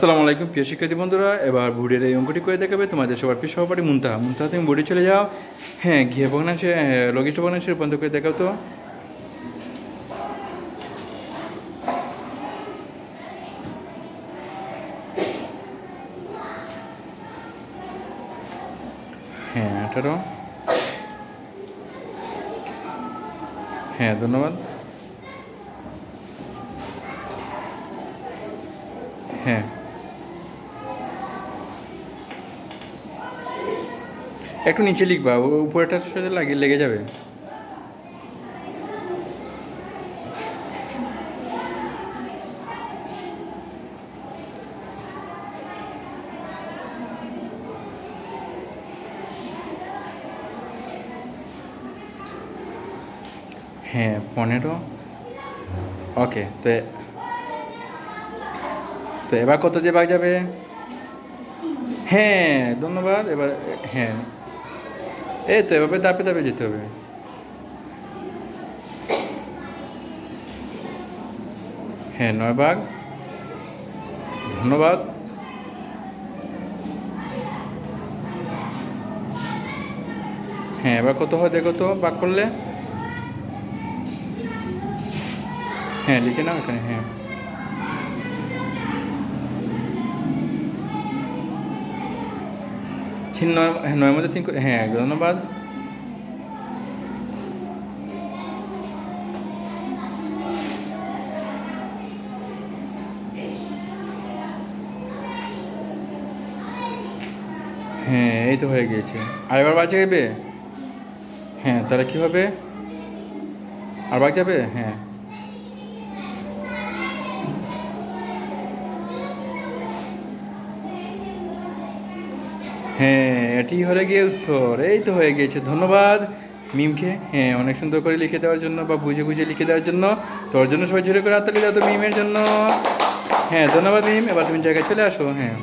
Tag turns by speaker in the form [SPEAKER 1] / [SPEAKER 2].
[SPEAKER 1] আসসালামু আলাইকুম, প্রিয় শিক্ষার্থী বন্ধুরা। এবার বুড়ির এই অঙ্কটি করে দেখাবে। তোমাদের সবার প্রিয় সহপাঠী মুনতাহা। মুনতাহা, তুমি বুড়ি চলে যাও। হ্যাঁ গিয়ে ভগ্নাংশে লঘিষ্ঠ ভগ্নাংশে রূপান্তর করে দেখাও তো। হ্যাঁ আঠারো। হ্যাঁ ধন্যবাদ। হ্যাঁ একটু নিচে লিখবা, ও উপরেটার সাথে লাগে, লেগে যাবে। হ্যাঁ পনেরো। ওকে, তো তো এবার কত দিয়ে ভাগ যাবে? হ্যাঁ ধন্যবাদ। এবার হ্যাঁ। এই তো, এভাবে দাপে দাপে যেতে হবে। হ্যাঁ নয় ভাগ। ধন্যবাদ। হ্যাঁ এবার কত হয় দেখো তো, ভাগ করলে? হ্যাঁ লিখে নাও এখানে হ্যাঁ। তিন নয় হ্যাঁ নয়ের মধ্যে তিন করে- হ্যাঁ ধন্যবাদ হ্যাঁ এই তো হয়ে গিয়েছে। আর এবার বাজে যাবে? হ্যাঁ তাহলে কি হবে? আর বাদ যাবে? হ্যাঁ। হ্যাঁ এটি হয়ে গিয়ে উত্তর। এই তো হয়ে গিয়েছে, ধন্যবাদ। মিমকে হ্যাঁ অনেক সুন্দর করে লিখে দেওয়ার জন্য বা বুঝে বুঝে লিখে দেওয়ার জন্য। তোর জন্য সবাই জোরে করে হাততালি দাও তো মিমের জন্য। হ্যাঁ ধন্যবাদ মিম, এবার তুমি জায়গায় চলে আসো হ্যাঁ।